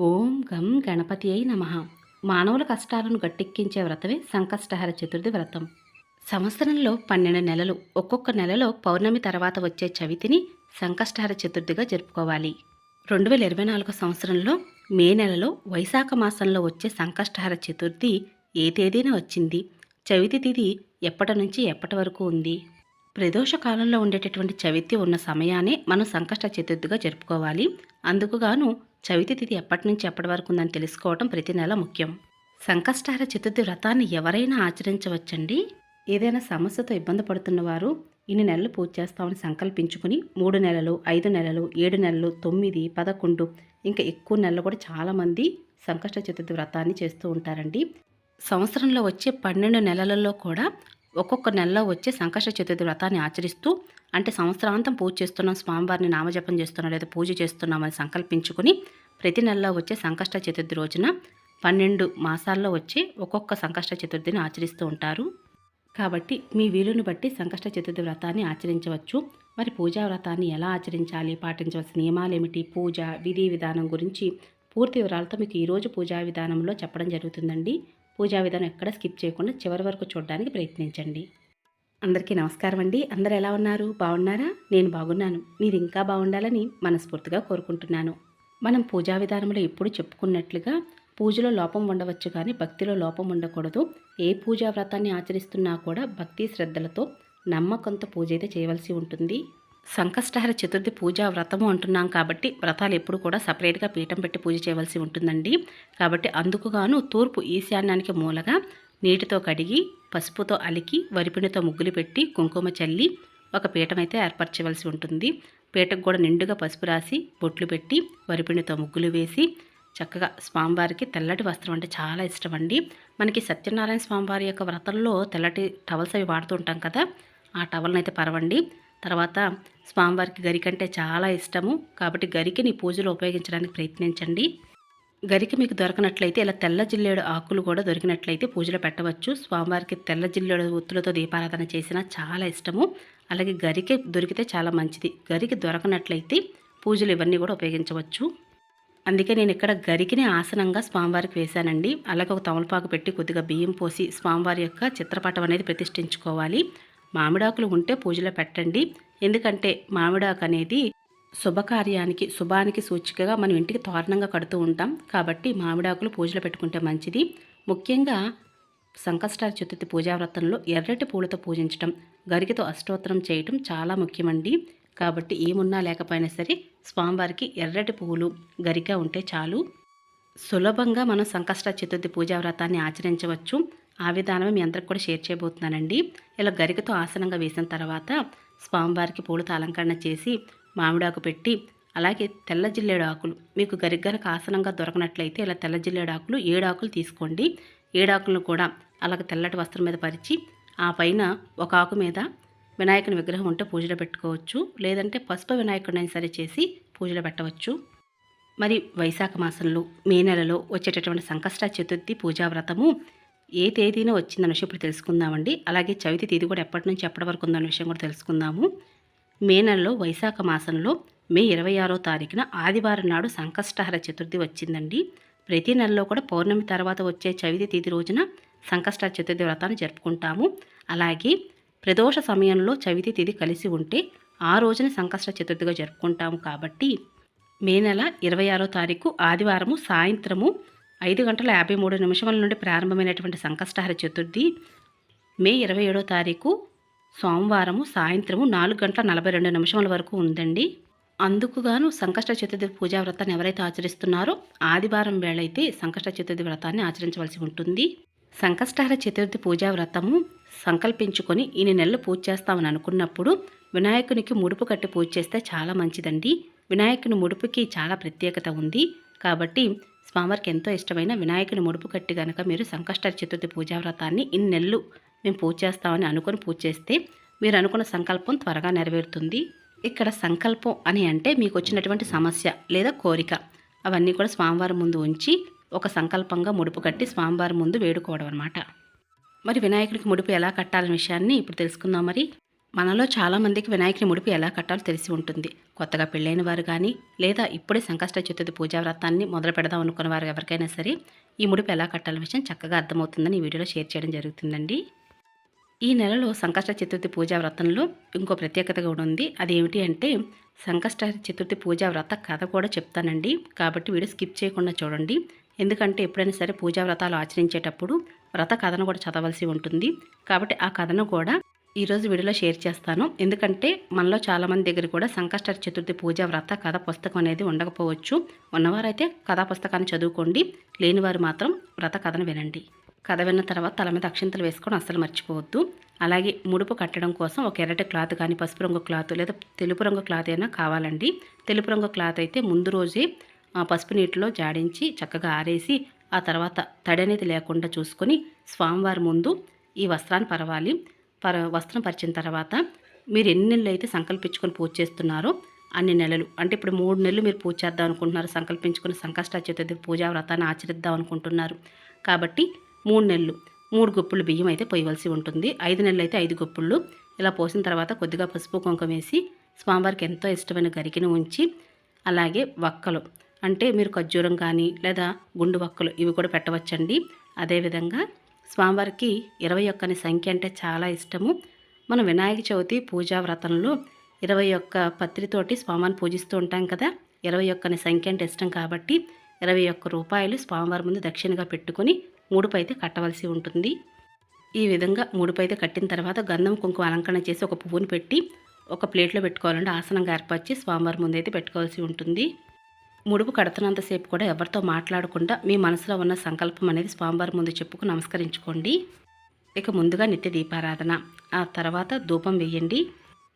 ఓం గం గణపతి అయి నమ. మానవుల కష్టాలను గట్టెక్కించే వ్రతమే సంకష్టహర చతుర్థి వ్రతం. సంవత్సరంలో పన్నెండు నెలలు ఒక్కొక్క నెలలో పౌర్ణమి తర్వాత వచ్చే చవితిని సంకష్టహర చతుర్థిగా జరుపుకోవాలి. రెండు వేల ఇరవై నాలుగు సంవత్సరంలో మే నెలలో వైశాఖ మాసంలో వచ్చే సంకష్టహర చతుర్థి ఏ తేదీన వచ్చింది? చవితి తిథి ఎప్పటి నుంచి ఎప్పటి వరకు ఉంది? ప్రదోష కాలంలో ఉండేటటువంటి చవితి ఉన్న సమయాన్ని మనం సంకష్ట చతుర్థిగా జరుపుకోవాలి. అందుకుగాను చవితి తిథి ఎప్పటి నుంచి ఎప్పటి వరకు ఉందని తెలుసుకోవడం ప్రతి నెల ముఖ్యం. సంకష్టార చతుర్థి వ్రతాన్ని ఎవరైనా ఆచరించవచ్చండి? ఏదైనా సమస్యతో ఇబ్బంది పడుతున్న వారు ఇన్ని నెలలు పూజ చేస్తామని సంకల్పించుకుని మూడు నెలలు ఐదు నెలలు ఏడు నెలలు తొమ్మిది పదకొండు ఇంకా ఎక్కువ నెలలు కూడా చాలామంది సంకష్ట చతుర్థి వ్రతాన్ని చేస్తూ ఉంటారండి. సంవత్సరంలో వచ్చే పన్నెండు నెలలలో కూడా ఒక్కొక్క నెలలో వచ్చే సంకష్ట చతుర్థి వ్రతాన్ని ఆచరిస్తూ అంటే సంవత్సరాంతం పూజ చేస్తున్నాం స్వామివారిని నామజపం చేస్తున్నాం లేదా పూజ చేస్తున్నామని సంకల్పించుకుని ప్రతి నెలలో వచ్చే సంకష్ట చతుర్థి రోజున పన్నెండు మాసాల్లో వచ్చి ఒక్కొక్క సంకష్ట చతుర్థిని ఆచరిస్తూ ఉంటారు. కాబట్టి మీ వీలుని బట్టి సంకష్ట చతుర్థి వ్రతాన్ని ఆచరించవచ్చు. మరి పూజా వ్రతాన్ని ఎలా ఆచరించాలి? పాటించవలసిన నియమాలు ఏమిటి పూజ విధి విధానం గురించి పూర్తి వివరాలతో మీకు ఈరోజు పూజా విధానంలో చెప్పడం జరుగుతుందండి. పూజా విధానం ఎక్కడ స్కిప్ చేయకుండా చివరి వరకు చూడడానికి ప్రయత్నించండి. అందరికీ నమస్కారం అండి. అందరు ఎలా ఉన్నారు? బాగున్నారా? నేను బాగున్నాను. మీరు ఇంకా బాగుండాలని మనస్ఫూర్తిగా కోరుకుంటున్నాను. మనం పూజా విధానంలో ఎప్పుడు చెప్పుకున్నట్లుగా పూజలో లోపం ఉండవచ్చు కానీ భక్తిలో లోపం ఉండకూడదు. ఏ పూజా వ్రతాన్ని ఆచరిస్తున్నా కూడా భక్తి శ్రద్ధలతో నమ్మకంతో పూజ అయితే చేయవలసి ఉంటుంది. సంకష్టహర చతుర్థి పూజా వ్రతము అంటున్నాం కాబట్టి వ్రతాలు ఎప్పుడు కూడా సపరేట్గా పీఠం పెట్టి పూజ చేయవలసి ఉంటుందండి. కాబట్టి అందుకుగాను తూర్పు ఈశాన్యానికి మూలగా నీటితో కడిగి పసుపుతో అలికి వరిపిండితో ముగ్గులు పెట్టి కుంకుమ చల్లి ఒక పీఠం అయితే ఏర్పరచవలసి ఉంటుంది. పీటకు కూడా నిండుగా పసుపు రాసి బొట్లు పెట్టి వరిపిండితో ముగ్గులు వేసి చక్కగా స్వామివారికి తెల్లటి వస్త్రం అంటే చాలా ఇష్టం అండి. మనకి సత్యనారాయణ స్వామివారి యొక్క వ్రతంలో తెల్లటి టవల్స్ అవి వాడుతూ ఉంటాం కదా ఆ టవల్ని అయితే పరవండి. తర్వాత స్వామివారికి గరిక అంటే చాలా ఇష్టము. కాబట్టి గరికని పూజలో ఉపయోగించడానికి ప్రయత్నించండి. గరిక మీకు దొరకనట్లయితే ఇలా తెల్ల జిల్లేడు ఆకులు కూడా దొరికినట్లయితే పూజలో పెట్టవచ్చు. స్వామివారికి తెల్ల జిల్లేడు ఒత్తులతో దీపారాధన చేసినా చాలా ఇష్టము. అలాగే గరికే దొరికితే చాలా మంచిది. గరికి దొరకనట్లయితే పూజలు ఇవన్నీ కూడా ఉపయోగించవచ్చు. అందుకే నేను ఇక్కడ గరికిని ఆసనంగా స్వామివారికి వేశానండి. అలాగే ఒక తమలపాకు పెట్టి కొద్దిగా బియ్యం పోసి స్వామివారి యొక్క చిత్రపటం అనేది ప్రతిష్ఠించుకోవాలి. మామిడాకులు ఉంటే పూజలో పెట్టండి. ఎందుకంటే మామిడాకు అనేది శుభకార్యానికి శుభానికి సూచికగా మనం ఇంటికి తోరణంగా కడుతూ ఉంటాం. కాబట్టి మామిడాకులు పూజలో పెట్టుకుంటే మంచిది. ముఖ్యంగా సంకష్టార చతుర్థి పూజావ్రతంలో ఎర్రటి పూలతో పూజించడం గరికతో అష్టోత్తరం చేయటం చాలా ముఖ్యమండి. కాబట్టి ఏమున్నా లేకపోయినా సరే స్వామివారికి ఎర్రటి పువ్వులు గరిక ఉంటే చాలు. సులభంగా మనం సంకష్ట చతుర్థి పూజా వ్రతాన్ని ఆచరించవచ్చు. ఆ విధానమే మీ అందరికి కూడా షేర్ చేయబోతున్నానండి. ఇలా గరికతో ఆసనంగా వేసిన తర్వాత స్వామివారికి పూలతో అలంకరణ చేసి మామిడాకు పెట్టి అలాగే తెల్ల జిల్లేడు ఆకులు మీకు గరిగ్గనకు ఆసనంగా దొరకనట్లయితే ఇలా తెల్ల జిల్లేడు ఆకులు ఏడు ఆకులు తీసుకోండి. ఏడాకులను కూడా అలాగే తెల్లటి వస్త్రం మీద పరిచి ఆ పైన ఒక ఆకు మీద వినాయకుని విగ్రహం ఉంటే పూజలో పెట్టుకోవచ్చు. లేదంటే పసుపు వినాయకుడిని సరే చేసి పూజలో పెట్టవచ్చు. మరి వైశాఖ మాసంలో మే నెలలో వచ్చేటటువంటి సంకష్ట చతుర్థి పూజా వ్రతము ఏ తేదీన వచ్చిందన్న విషయం ఇప్పుడు తెలుసుకుందామండి. అలాగే చవితి తేదీ కూడా ఎప్పటి నుంచి ఎప్పటి వరకు ఉందన్న విషయం కూడా తెలుసుకుందాము. మే నెలలో వైశాఖ మాసంలో మే ఇరవై ఆరో తారీఖున ఆదివారం నాడు సంకష్టహర చతుర్థి వచ్చిందండి. ప్రతి నెలలో కూడా పౌర్ణమి తర్వాత వచ్చే చవితి తేదీ రోజున సంకష్ట చతుర్థి వ్రతాన్ని జరుపుకుంటాము. అలాగే ప్రదోష సమయంలో చవితి తిథి కలిసి ఉంటే ఆ రోజున సంకష్ట చతుర్థిగా జరుపుకుంటాము కాబట్టి మే నెల ఇరవై ఆరో తారీఖు ఆదివారము సాయంత్రము ఐదు గంటల యాభై మూడు నిమిషముల నుండి ప్రారంభమైనటువంటి సంకష్టహర చతుర్థి మే ఇరవై ఏడో తారీఖు సోమవారము సాయంత్రము నాలుగు గంటల నలభై రెండు నిమిషముల వరకు ఉందండి. అందుకుగాను సంకష్ట చతుర్థి పూజా వ్రతాన్ని ఎవరైతే ఆచరిస్తున్నారో ఆదివారం వేళైతే సంకష్ట చతుర్థి వ్రతాన్ని ఆచరించవలసి ఉంటుంది. సంకష్టహర చతుర్థి పూజా వ్రతము సంకల్పించుకొని ఇన్ని నెలలు పూజ చేస్తామని అనుకున్నప్పుడు వినాయకునికి ముడుపు కట్టి పూజ చేస్తే చాలా మంచిదండి. వినాయకుని ముడుపుకి చాలా ప్రత్యేకత ఉంది. కాబట్టి స్వామివారికి ఎంతో ఇష్టమైన వినాయకుని ముడుపు కట్టి కనుక మీరు సంకష్ట చతుర్థి పూజా వ్రతాన్ని ఇన్ని నెలలు మేము పూజ చేస్తామని అనుకుని పూజ చేస్తే మీరు అనుకున్న సంకల్పం త్వరగా నెరవేరుతుంది. ఇక్కడ సంకల్పం అని అంటే మీకు వచ్చినటువంటి సమస్య లేదా కోరిక. అవన్నీ కూడా స్వామివారి ముందు ఉంచి ఒక సంకల్పంగా ముడుపు కట్టి స్వామివారి ముందు వేడుకోవడం అనమాట మరి వినాయకుడికి ముడుపు ఎలా కట్టాలనే విషయాన్ని ఇప్పుడు తెలుసుకుందాం మరి. మనలో చాలామందికి వినాయకుని ముడుపు ఎలా కట్టాలో తెలిసి ఉంటుంది. కొత్తగా పెళ్ళైన వారు కానీ లేదా ఇప్పుడే సంకష్ట చతుర్థి పూజా వ్రతాన్ని మొదలు పెడదాం అనుకున్న వారు ఎవరికైనా సరే ఈ ముడుపు ఎలా కట్టాలనే విషయం చక్కగా అర్థమవుతుందని ఈ వీడియోలో షేర్ చేయడం జరుగుతుందండి. ఈ నెలలో సంకష్ట చతుర్థి పూజా వ్రతంలో ఇంకో ప్రత్యేకత కూడా ఉంది. అది ఏమిటి అంటే సంకష్ట చతుర్థి పూజా వ్రత కథ కూడా చెప్తానండి. కాబట్టి వీడియో స్కిప్ చేయకుండా చూడండి. ఎందుకంటే ఎప్పుడైనా సరే పూజా వ్రతాలు ఆచరించేటప్పుడు వ్రత కథను కూడా చదవలసి ఉంటుంది. కాబట్టి ఆ కథను కూడా ఈరోజు వీడియోలో షేర్ చేస్తాను. ఎందుకంటే మనలో చాలామంది దగ్గర కూడా సంకష్ట చతుర్థి పూజా వ్రత కథ పుస్తకం అనేది ఉండకపోవచ్చు. ఉన్నవారైతే కథా పుస్తకాన్ని చదువుకోండి. లేనివారు మాత్రం వ్రత కథను వినండి. కథ విన్న తర్వాత తల మీద అక్షింతలు వేసుకొని అస్సలు మర్చిపోవద్దు. అలాగే ముడుపు కట్టడం కోసం ఒక ఎర్రటి క్లాత్ కానీ పసుపు రంగు క్లాత్ లేదా తెలుపు రంగు క్లాత్ అయినా కావాలండి. తెలుపు రంగు క్లాత్ అయితే ముందు రోజే పసుపు నీటిలో జాడించి చక్కగా ఆరేసి ఆ తర్వాత తడి అనేది లేకుండా చూసుకొని స్వామివారి ముందు ఈ వస్త్రాన్ని పరవాలి. పర వస్త్రం పరిచిన తర్వాత మీరు ఎన్ని నెలలు అయితే సంకల్పించుకొని పూజ చేస్తున్నారో అన్ని నెలలు. అంటే ఇప్పుడు మూడు నెలలు మీరు పూజ చేద్దాం అనుకుంటున్నారు సంకల్పించుకుని సంకష్ట చతుర్థి పూజా వ్రతాన్ని ఆచరిద్దాం అనుకుంటున్నారు. కాబట్టి మూడు నెలలు. మూడు గుప్పులు బియ్యం అయితే పోయవలసి ఉంటుంది. ఐదు నెలలు అయితే ఐదు గుప్పుళ్ళు ఇలా పోసిన తర్వాత కొద్దిగా పసుపు కుంకుమ వేసి స్వామివారికి ఎంతో ఇష్టమైన గరికిని ఉంచి అలాగే వక్కలు. అంటే మీరు ఖర్జూరం కానీ లేదా గుండు వక్కలు ఇవి కూడా పెట్టవచ్చండి. అదేవిధంగా స్వామివారికి ఇరవై ఒక్కని సంఖ్య అంటే చాలా ఇష్టము. మనం వినాయక చవితి పూజా వ్రతంలో ఇరవై ఒక్క పత్రితోటి స్వామివారిని పూజిస్తూ ఉంటాం కదా. ఇరవై ఒక్కని సంఖ్య అంటే ఇష్టం కాబట్టి ఇరవై ఒక్క రూపాయలు స్వామివారి ముందు దక్షిణగా పెట్టుకొని ముడుపు అయితే కట్టవలసి ఉంటుంది. ఈ విధంగా ముడుపు అయితే కట్టిన తర్వాత గంధం కుంకుమ అలంకరణ చేసి ఒక పువ్వును పెట్టి ఒక ప్లేట్లో పెట్టుకోవాలంటే ఆసనంగా ఏర్పరిచి స్వామివారి ముందు అయితే పెట్టుకోవాల్సి ఉంటుంది. ముడుపు కడుతున్నంతసేపు కూడా ఎవరితో మాట్లాడకుండా మీ మనసులో ఉన్న సంకల్పం అనేది స్వామివారి ముందు చెప్పుకు నమస్కరించుకోండి. ఇక ముందుగా నిత్య దీపారాధన. ఆ తర్వాత ధూపం వేయండి.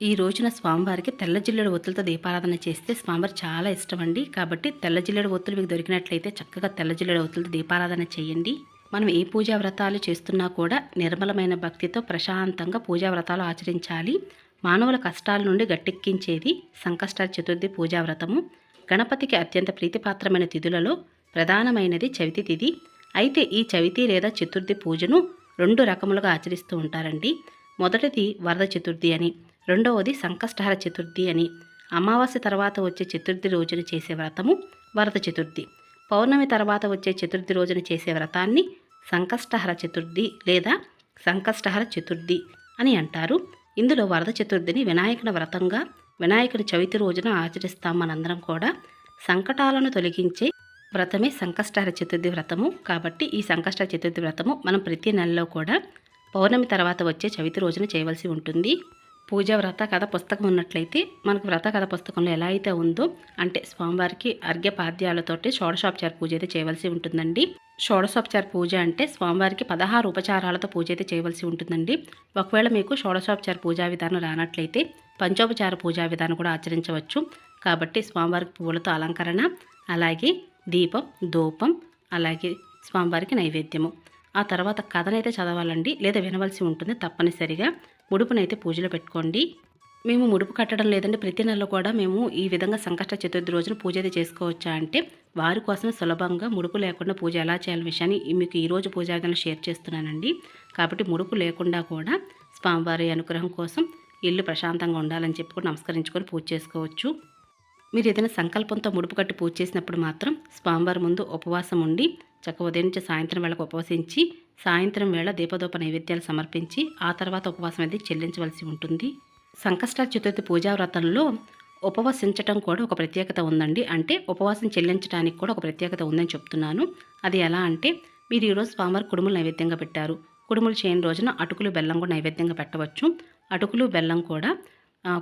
ఈ రోజున స్వామివారికి తెల్ల జిల్లెడు ఒత్తులతో దీపారాధన చేస్తే స్వామివారు చాలా ఇష్టం అండి. కాబట్టి తెల్ల జిల్లెడు ఒత్తులు మీకు దొరికినట్లయితే చక్కగా తెల్ల జిల్లెడు ఒత్తులతో దీపారాధన చేయండి. మనం ఏ పూజా వ్రతాలు చేస్తున్నా కూడా నిర్మలమైన భక్తితో ప్రశాంతంగా పూజా వ్రతాలు ఆచరించాలి. మానవుల కష్టాల నుండి గట్టెక్కించేది సంకష్టాల చతుర్థి పూజా వ్రతము. గణపతికి అత్యంత ప్రీతిపాత్రమైన తిథులలో ప్రధానమైనది చవితి తిథి. అయితే ఈ చవితి లేదా చతుర్థి పూజను రెండు రకములుగా ఆచరిస్తూ ఉంటారండి. మొదటిది వరద చతుర్థి అని రెండవది సంకష్టహర చతుర్థి అని. అమావాస్య తర్వాత వచ్చే చతుర్థి రోజున చేసే వ్రతము వరద చతుర్థి. పౌర్ణమి తర్వాత వచ్చే చతుర్థి రోజున చేసే వ్రతాన్ని సంకష్టహర చతుర్థి లేదా సంకష్టహర చతుర్థి అని అంటారు. ఇందులో వరద చతుర్థిని వినాయకుని వ్రతంగా వినాయకుని చవితి రోజున ఆచరిస్తాం మనందరం కూడా సంకటాలను తొలగించే వ్రతమే సంకష్టహర చతుర్థి వ్రతము. కాబట్టి ఈ సంకష్ట చతుర్థి వ్రతము మనం ప్రతి నెలలో కూడా పౌర్ణమి తర్వాత వచ్చే చవితి రోజున చేయవలసి ఉంటుంది. పూజ వ్రత కథ పుస్తకం ఉన్నట్లయితే మనకు వ్రత కథ పుస్తకంలో ఎలా అయితే ఉందో అంటే స్వామివారికి అర్ఘ్యపాద్యాలతోటి షోడశోపచార పూజ అయితే చేయవలసి ఉంటుందండి. షోడశోపచార పూజ అంటే స్వామివారికి పదహారు ఉపచారాలతో పూజ అయితే చేయవలసి ఉంటుందండి. ఒకవేళ మీకు షోడశోపచార పూజా విధానం రానట్లయితే పంచోపచార పూజా విధానం కూడా ఆచరించవచ్చు. కాబట్టి స్వామివారికి పువ్వులతో అలంకరణ అలాగే దీపం ధూపం అలాగే స్వామివారికి నైవేద్యము. ఆ తర్వాత కథనైతే చదవాలండి లేదా వినవలసి ఉంటుంది తప్పనిసరిగా. ముడుపునైతే పూజలో పెట్టుకోండి. మేము ముడుపు కట్టడం లేదంటే ప్రతి నెలలో కూడా మేము ఈ విధంగా సంకష్ట చతుర్థి రోజున పూజ అయితే చేసుకోవచ్చా అంటే వారి కోసం సులభంగా ముడుపు లేకుండా పూజ ఎలా చేయాలనే విషయాన్ని మీకు ఈరోజు పూజా షేర్ చేస్తున్నానండి. కాబట్టి ముడుపు లేకుండా కూడా స్వామివారి అనుగ్రహం కోసం ఇల్లు ప్రశాంతంగా ఉండాలని చెప్పుకొని నమస్కరించుకొని పూజ చేసుకోవచ్చు. మీరు ఏదైనా సంకల్పంతో ముడుపు కట్టి పూజ చేసినప్పుడు మాత్రం స్వామివారి ముందు ఉపవాసం ఉండి చక్క ఉదయం నుంచి సాయంత్రం వేళకు ఉపవసించి సాయంత్రం వేళ దీపదోప నైవేద్యాలు సమర్పించి ఆ తర్వాత ఉపవాసం అనేది చెల్లించవలసి ఉంటుంది. సంకష్ట చతుర్థి పూజా వ్రతంలో ఉపవసించటం కూడా ఒక ప్రత్యేకత ఉందండి. అంటే ఉపవాసం చెల్లించడానికి కూడా ఒక ప్రత్యేకత ఉందని చెప్తున్నాను. అది ఎలా అంటే మీరు ఈరోజు స్వామివారు కుడుములు నైవేద్యంగా పెట్టారు. కుడుములు చేయని రోజున అటుకులు బెల్లం కూడా నైవేద్యంగా పెట్టవచ్చు. అటుకులు బెల్లం కూడా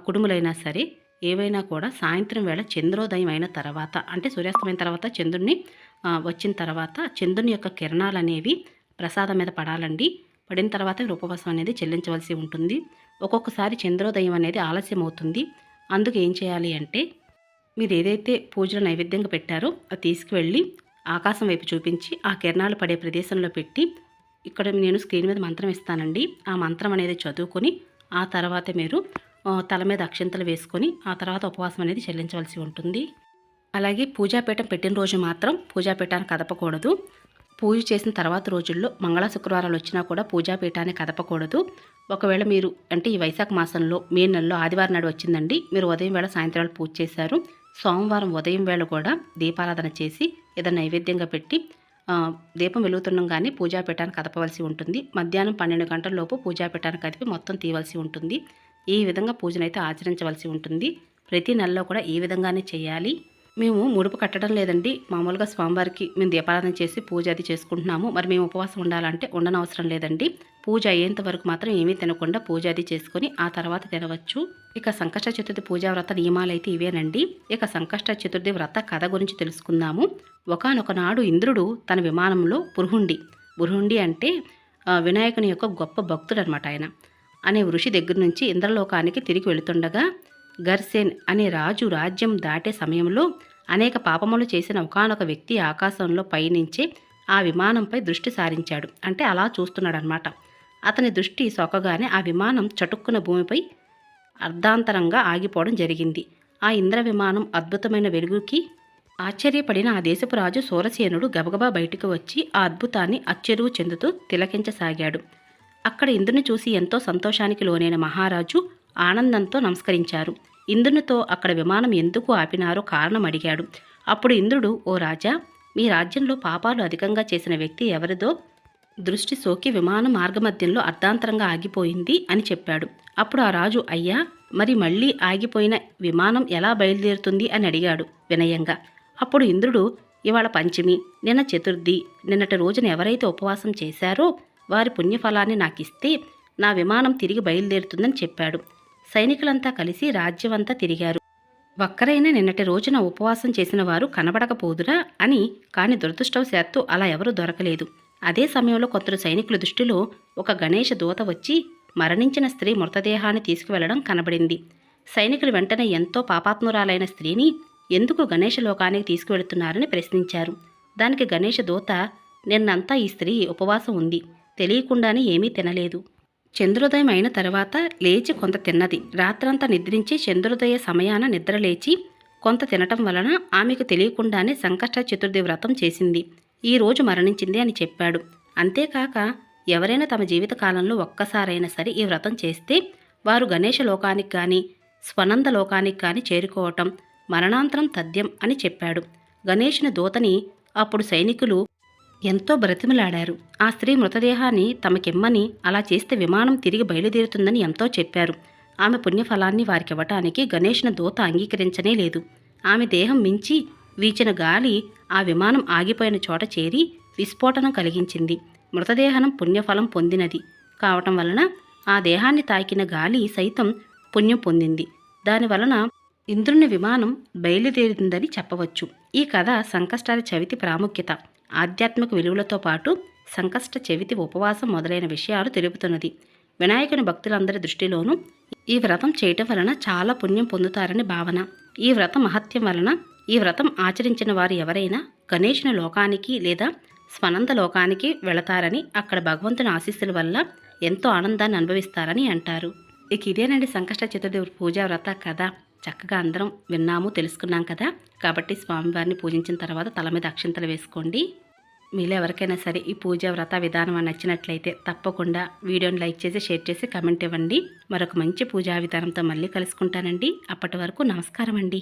కుడుములైనా సరే ఏవైనా కూడా సాయంత్రం వేళ చంద్రోదయం అయిన తర్వాత అంటే సూర్యాస్తమైన తర్వాత చంద్రుడిని వచ్చిన తర్వాత చంద్రుని యొక్క కిరణాలు అనేవి ప్రసాదం మీద పడాలండి. పడిన తర్వాత మీరు ఉపవాసం అనేది చెల్లించవలసి ఉంటుంది. ఒక్కొక్కసారి చంద్రోదయం అనేది ఆలస్యం అవుతుంది అందుకు ఏం చేయాలి అంటే మీరు ఏదైతే పూజలు నైవేద్యంగా పెట్టారో అది తీసుకువెళ్ళి ఆకాశం వైపు చూపించి ఆ కిరణాలు పడే ప్రదేశంలో పెట్టి ఇక్కడ నేను స్క్రీన్ మీద మంత్రం ఇస్తానండి. ఆ మంత్రం అనేది చదువుకొని ఆ తర్వాత మీరు తల మీద అక్షంతలు వేసుకొని ఆ తర్వాత ఉపవాసం అనేది చెల్లించవలసి ఉంటుంది. అలాగే పూజాపీఠం పెట్టిన రోజు మాత్రం పూజాపీఠాన్ని కదపకూడదు. పూజ చేసిన తర్వాత రోజుల్లో మంగళ శుక్రవారాలు వచ్చినా కూడా పూజాపీఠాన్ని కదపకూడదు. ఒకవేళ మీరు అంటే ఈ వైశాఖ మాసంలో మే నెలలో ఆదివారం నాడు వచ్చిందండి మీరు ఉదయం వేళ సాయంత్రాలు పూజ చేశారు. సోమవారం ఉదయం వేళ కూడా దీపారాధన చేసి ఏదైనా నైవేద్యంగా పెట్టి దీపం వెలుగుతున్నాం కానీ పూజాపీఠాన్ని కదపవలసి ఉంటుంది. మధ్యాహ్నం పన్నెండు గంటల లోపు పూజాపీఠాన్ని కదిపి మొత్తం తీయవలసి ఉంటుంది. ఈ విధంగా పూజనైతే ఆచరించవలసి ఉంటుంది. ప్రతి నెలలో కూడా ఈ విధంగానే చేయాలి. మేము ముడుపు కట్టడం లేదండి. మామూలుగా స్వామివారికి మేము దీపారాధన చేసి పూజ అది చేసుకుంటున్నాము. మరి మేము ఉపవాసం ఉండాలంటే ఉండనవసరం లేదండి. పూజ అయ్యేంత వరకు మాత్రం ఏమీ తినకుండా పూజ అది చేసుకొని ఆ తర్వాత తినవచ్చు. ఇక సంకష్ట చతుర్థి పూజా వ్రత నియమాలు అయితే ఇవేనండి. ఇక సంకష్ట చతుర్థి వ్రత కథ గురించి తెలుసుకుందాము. ఒకనొకనాడు ఇంద్రుడు తన విమానంలో బృహుండి బృహుండి అంటే వినాయకుని యొక్క గొప్ప భక్తుడు అనమాట ఆయన. అనే ఋషి దగ్గర నుంచి ఇంద్రలోకానికి తిరిగి వెళుతుండగా గర్సేన్ అనే రాజు రాజ్యం దాటే సమయంలో అనేక పాపములు చేసిన ఒకానొక వ్యక్తి ఆకాశంలో పయనించి ఆ విమానంపై దృష్టి సారించాడు. అంటే అలా చూస్తున్నాడనమాట అతని దృష్టి సొక్కగానే ఆ విమానం చటుక్కున భూమిపై అర్ధాంతరంగా ఆగిపోవడం జరిగింది. ఆ ఇంద్ర విమానం అద్భుతమైన వెలుగుకి ఆశ్చర్యపడిన ఆ దేశపు రాజు సూరసేనుడు గబగబా బయటకు వచ్చి ఆ అద్భుతాన్ని అచ్చెరువు చెందుతూ తిలకించసాగాడు. అక్కడ ఇంద్రుని చూసి ఎంతో సంతోషానికి లోనైన మహారాజు ఆనందంతో నమస్కరించారు. ఇంద్రునితో అక్కడ విమానం ఎందుకు ఆపినారో కారణం అడిగాడు. అప్పుడు ఇంద్రుడు ఓ రాజా మీ రాజ్యంలో పాపాలు అధికంగా చేసిన వ్యక్తి ఎవరిదో? దృష్టి సోకి విమానం మార్గమధ్యంలో అర్ధాంతరంగా ఆగిపోయింది అని చెప్పాడు. అప్పుడు ఆ రాజు అయ్యా మరి మళ్ళీ ఆగిపోయిన విమానం ఎలా బయలుదేరుతుంది? అని అడిగాడు వినయంగా. అప్పుడు ఇంద్రుడు ఇవాళ పంచమి నిన్న చతుర్థి నిన్నటి రోజున ఎవరైతే ఉపవాసం చేశారో వారి పుణ్యఫలాన్ని నాకిస్తే నా విమానం తిరిగి బయలుదేరుతుందని చెప్పాడు. సైనికులంతా కలిసి రాజ్యమంతా తిరిగారు. ఒక్కరైనా నిన్నటి రోజున ఉపవాసం చేసిన వారు కనబడకపోదురా అని కాని దురదృష్టవశాత్తు అలా ఎవరూ దొరకలేదు. అదే సమయంలో కొందరు సైనికుల దృష్టిలో ఒక గణేష దూత వచ్చి మరణించిన స్త్రీ మృతదేహాన్ని తీసుకువెళ్ళడం కనబడింది. సైనికులు వెంటనే ఎంతో పాపాత్మురాలైన స్త్రీని ఎందుకు గణేష లోకానికి తీసుకువెళుతున్నారని ప్రశ్నించారు. దానికి గణేష దూత నిన్నంతా ఈ స్త్రీ ఉపవాసం ఉంది. తెలియకుండానే ఏమీ తినలేదు. చంద్రోదయం అయిన తర్వాత లేచి కొంత తిన్నది. రాత్రంతా నిద్రించి చంద్రోదయ సమయాన నిద్రలేచి కొంత తినటం వలన ఆమెకు తెలియకుండానే సంకష్ట చతుర్థి వ్రతం చేసింది. ఈ రోజు మరణించింది అని చెప్పాడు. అంతేకాక ఎవరైనా తమ జీవితకాలంలో ఒక్కసారైనా సరే ఈ వ్రతం చేస్తే వారు గణేష లోకానికి కానీ స్వనంద లోకానికి కానీ చేరుకోవటం మరణాంతరం తథ్యం అని చెప్పాడు. గణేషుని దూతని అప్పుడు సైనికులు ఎంతో బ్రతిమలాడారు. ఆ స్త్రీ మృతదేహాన్ని తమకిమ్మని అలా చేస్తే విమానం తిరిగి బయలుదేరుతుందని ఎంతో చెప్పారు. ఆమె పుణ్యఫలాన్ని వారికివ్వటానికి గణేష్ను దూత అంగీకరించనే లేదు. ఆమె దేహం మించి వీచిన గాలి ఆ విమానం ఆగిపోయిన చోట చేరి విస్ఫోటనం కలిగించింది. మృతదేహనం పుణ్యఫలం పొందినది. కావటం వలన ఆ దేహాన్ని తాకిన గాలి సైతం పుణ్యం పొందింది. దానివలన ఇంద్రుని విమానం బయలుదేరిందని చెప్పవచ్చు. ఈ కథ సంకష్టాల చవితి ప్రాముఖ్యత. ఆధ్యాత్మిక విలువలతో పాటు సంకష్ట చవితి ఉపవాసం మొదలైన విషయాలు తెలుపుతున్నది. వినాయకుని భక్తులందరి దృష్టిలోనూ ఈ వ్రతం చేయటం వలన చాలా పుణ్యం పొందుతారని భావన. ఈ వ్రత మహత్యం వలన ఈ వ్రతం ఆచరించిన వారు ఎవరైనా గణేషుని లోకానికి లేదా స్వనంద లోకానికి వెళతారని అక్కడ భగవంతుని ఆశీస్సుల వల్ల ఎంతో ఆనందాన్ని అనుభవిస్తారని అంటారు. ఇక ఇదేనండి సంకష్ట చతుర్థి పూజా వ్రత కథ. చక్కగా అందరం విన్నాము తెలుసుకున్నాం కదా. కాబట్టి స్వామివారిని పూజించిన తర్వాత తల మీద అక్షింతలు వేసుకోండి. మీలో ఎవరికైనా సరే ఈ పూజ వ్రత విధానం నచ్చినట్లయితే తప్పకుండా వీడియోని లైక్ చేసి షేర్ చేసి కమెంట్ ఇవ్వండి. మరొక మంచి పూజా విధానంతో మళ్ళీ కలుసుకుంటానండి. అప్పటి వరకు నమస్కారం అండి